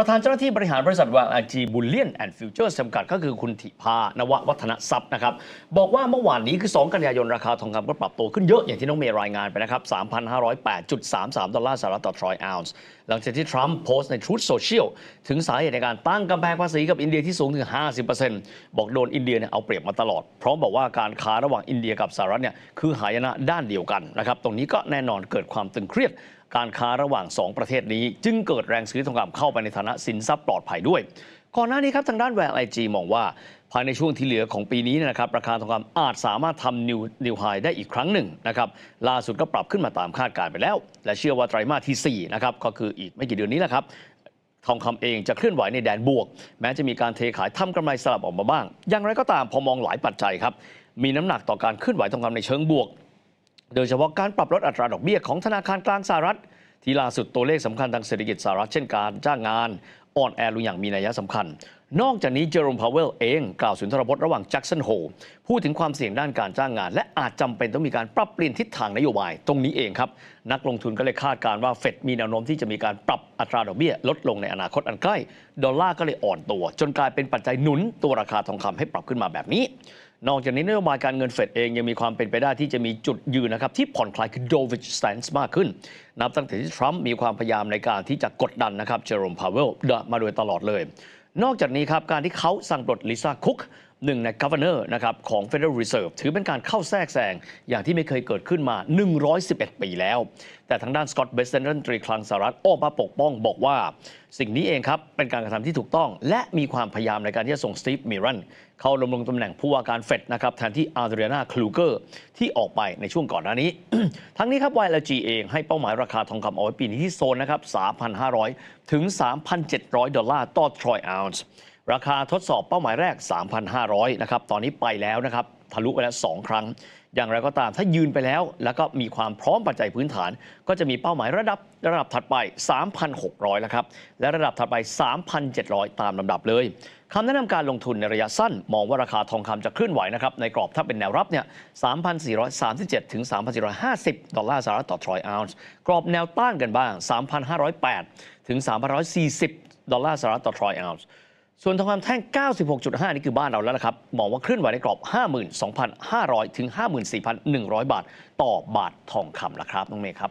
ประธานเจ้าหน้าที่บริหารบริษัทวางอาจีบุลเลียนแอนด์ฟิวเจอร์จำกัดก็คือคุณธิพานววัฒนทรัพย์นะครับ บอกว่าเมื่อวานนี้คือ 2 กันยายนราคาทองคำก็ปรับตัวขึ้นเยอะอย่างที่น้องเมย์รายงานไปนะครับ 3,508.33 ดอลลาร์สหรัฐต่อทรอยออนซ์หลังจากที่ทรัมป์โพสต์ใน Truth Social ถึงสาเหตุในการตั้งกำแพงภาษีกับอินเดียที่สูงถึง 50%บอกโดนอินเดียเนี่ยเอาเปรียบมาตลอด พร้อมบอกว่าการค้าระหว่างอินเดียกับสหรัฐเนี่ยคือหายนะด้านเดียวกันนะครับตรงนี้ก็แน่นอนเกิดความตึงเครียดการค้าระหว่าง 2 ประเทศนี้ จึงเกิดแรงซื้อทองคำเข้าไปในฐานะสินทรัพย์ปลอดภัยด้วย ก่อนหน้านี้ครับทางด้านแวร์ไอจีมองว่า ภายในช่วงที่เหลือของปีนี้นะครับราคาทองคำอาจสามารถทำนิวนิวไฮได้อีกครั้งหนึ่งนะครับล่าสุดก็ปรับขึ้นมาตามคาดการณ์ไปแล้ว และเชื่อว่าไตรมาสที่4นะครับก็คืออีกไม่กี่เดือนนี้แหละครับทองคำเองจะเคลื่อนไหวในแดนบวก แม้จะมีการเทขายทำกำไรสลับออกมาบ้าง อย่างไรก็ตามพอมองหลายปัจจัยครับ มีน้ำหนักต่อการเคลื่อนไหวทองคำในเชิงบวก โดยเฉพาะการปรับลดอัตราดอกเบี้ยของธนาคารกลางสหรัฐ ที่ล่าสุดตัวเลขสำคัญทางเศรษฐกิจสหรัฐเช่นการจ้างงาน อ่อนแอลงอย่างมีนัยสำคัญ นอกจากนี้เจอร์มพาวเวลเองกล่าวสุนทรพจน์ระหว่างแจ็คสันโฮพูดถึงความเสี่ยงด้านการจ้างงาน และอาจจำเป็นต้องมีการปรับเปลี่ยนทิศทางนโยบาย ตรงนี้เองครับ นักลงทุนก็เลยคาดการว่าเฟดมีแนวโน้มที่จะมีการปรับอัตราดอกเบี้ย ลดลงในอนาคตอันใกล้ ดอลลาร์ก็เลยอ่อนตัว จนกลายเป็นปัจจัยหนุนตัวราคาทองคำให้ปรับขึ้นมาแบบนี้ นอกจากนี้นโยบายการเงินเฟดเองยังมีความเป็นไปได้ที่จะมีจุดยืนนะครับที่ผ่อนคลายคือ dovish stance มากขึ้น นับตั้งแต่ที่ทรัมป์มีความพยายามในการที่จะกดดันนะครับเจอร์มพาวเวลมาโดยตลอดเลย นอกจากนี้ครับการที่เขาสั่งปลดลิซ่าคุก หนึ่งใน governor นะครับของ Federal Reserve ถือเป็นการเข้าแทรกแซงอย่างที่ไม่เคยเกิดขึ้นมา 111 ปีแล้ว แต่ทางด้านสกอตต์เบสเซนรันตรีคลังสหรัฐออกมาปกป้องบอกว่า สิ่งนี้เองครับ เป็นการกระทำที่ถูกต้อง และมีความพยายามในการที่จะส่งสตีฟมิรันเข้าดำรงตำแหน่งผู้ว่าการเฟดนะครับแทนที่อาร์เดรียนาคลูเกอร์ที่ออกไปในช่วงก่อนหน้านี้ ทั้งนี้ครับ YLG เองให้เป้าหมายราคาทองคำเอาไว้ปีนี้ที่โซนนะครับ3,500 ถึง 3,700 ดอลลาร์ต่อทรอยออนซ์ ราคาทดสอบเป้าหมายแรก 3,500 นะครับ ตอนนี้ไปแล้วนะครับ ทะลุไปแล้ว 2 ครั้ง อย่างไรก็ตามถ้ายืนไปแล้ว แล้วก็มีความพร้อมปัจจัยพื้นฐาน ก็จะมีเป้าหมายระดับระดับถัดไป 3,600 แล้วครับ และระดับถัดไป 3,700 ตามลำดับเลยคำแนะนำการลงทุนในระยะสั้น มองว่าราคาทองคำจะเคลื่อนไหวนะครับ ในกรอบถ้าเป็นแนวรับเนี่ย 3,437 ถึง 3,450 ดอลลาร์สหรัฐต่อทรอยออนซ์ กรอบแนวต้านกันบ้าง 3,508 ถึง 3,140 ดอลลาร์สหรัฐต่อทรอยออนซ์ ส่วนทองคำแท่ง 96.5 นี่คือบ้านเราแล้วนะครับ มองว่าเคลื่อนไหวในกรอบ 52,500 ถึง 54,100 บาท ต่อบาททองคำละครับน้องเมย์ครับ